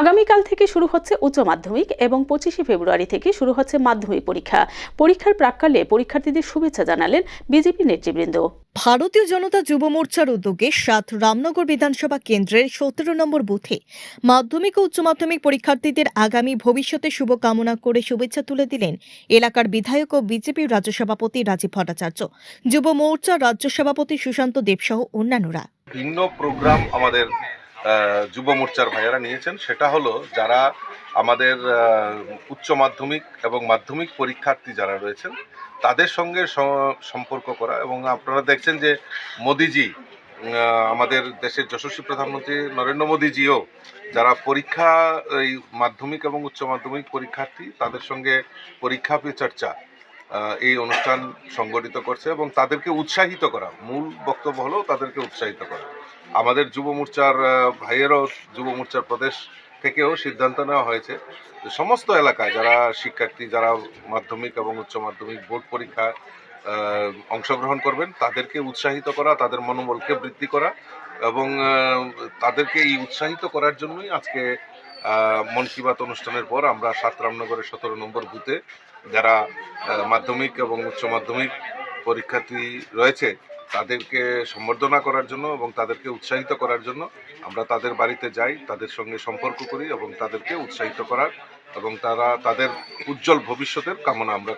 আগামীকাল থেকে শুরু হচ্ছে উচ্চ মাধ্যমিক এবং পঁচিশে ফেব্রুয়ারি থেকে শুরু হচ্ছে মাধ্যমিক পরীক্ষা। পরীক্ষার প্রাক্কালে পরীক্ষার্থীদের শুভেচ্ছা জানালেন বিজেপি নেতৃবৃন্দ। ভারতীয় জনতা যুব মোর্চার উদ্যোগে সাত রামনগর বিধানসভা কেন্দ্রের সতেরো নম্বর বুথে মাধ্যমিক ও উচ্চ মাধ্যমিক পরীক্ষার্থীদের আগামী ভবিষ্যতে শুভকামনা করে শুভেচ্ছা তুলে দিলেন এলাকার বিধায়ক ও বিজেপির রাজ্য সভাপতি রাজীব ভট্টাচার্য। যুব মোর্চার রাজ্য সভাপতি সুশান্ত দেবসহ অন্যান্যরা। ভিন্ন প্রোগ্রাম আমাদের যুব মোর্চার ভাইয়েরা নিয়েছেন। সেটা হলো যারা আমাদের উচ্চ মাধ্যমিক এবং মাধ্যমিক পরীক্ষার্থী যারা রয়েছেন, তাদের সঙ্গে সম্পর্ক করা এবং আপনারা দেখছেন যে মোদিজি আমাদের দেশের যশস্বী প্রধানমন্ত্রী নরেন্দ্র মোদিজিও যারা পরীক্ষা, এই মাধ্যমিক এবং উচ্চ মাধ্যমিক পরীক্ষার্থী, তাদের সঙ্গে পরীক্ষা পে চর্চা এই অনুষ্ঠান সংগঠিত করছে এবং তাদেরকে উৎসাহিত করা। মূল বক্তব্য হলো তাদেরকে উৎসাহিত করা। আমাদের যুব মোর্চার ভাইয়েরও যুব মোর্চার প্রদেশ থেকেও সিদ্ধান্ত নেওয়া হয়েছে যে সমস্ত এলাকায় যারা শিক্ষার্থী, যারা মাধ্যমিক এবং উচ্চ মাধ্যমিক বোর্ড পরীক্ষা অংশগ্রহণ করবেন, তাদেরকে উৎসাহিত করা, তাদের মনোবলকে বৃদ্ধি করা এবং তাদেরকে এই উৎসাহিত করার জন্যই আজকে মন কি বাত অনুষ্ঠানের পর আমরা সাত রামনগরের সতেরো নম্বর বুথে যারা মাধ্যমিক এবং উচ্চ মাধ্যমিক পরীক্ষার্থী রয়েছে তাদেরকে সম্বর্ধনা করার জন্য এবং তাদেরকে উৎসাহিত করার জন্য আমরা তাদের বাড়িতে যাই, তাদের সঙ্গে সম্পর্ক করি এবং তাদেরকে উৎসাহিত করার এবং তারা তাদের উজ্জ্বল ভবিষ্যতের কামনা আমরা